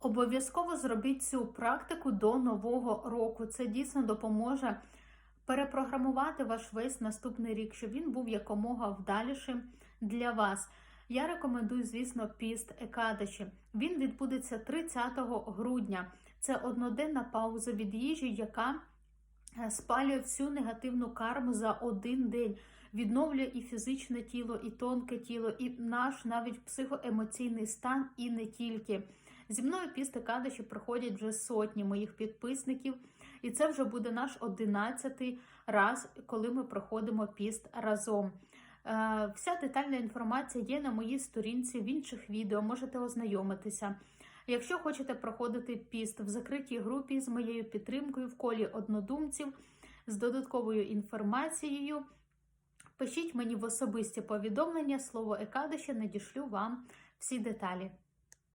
Обов'язково зробіть цю практику до нового року. Це дійсно допоможе перепрограмувати ваш весь наступний рік, щоб він був якомога вдалішим для вас. Я рекомендую, звісно, піст Екадаші. Він відбудеться 30 грудня. Це одноденна пауза від їжі, яка е, спалює всю негативну карму за один день, відновлює і фізичне тіло, і тонке тіло, і наш навіть психоемоційний стан, і не тільки. Зі мною пісти кадиші проходять вже сотні моїх підписників, і це вже буде наш одинадцятий раз, коли ми проходимо піст разом. Е, Вся детальна інформація є на моїй сторінці в інших відео, можете ознайомитися. Якщо хочете проходити піст в закритій групі з моєю підтримкою в колі однодумців з додатковою інформацією, пишіть мені в особисті повідомлення слово Екадиші, надішлю вам всі деталі.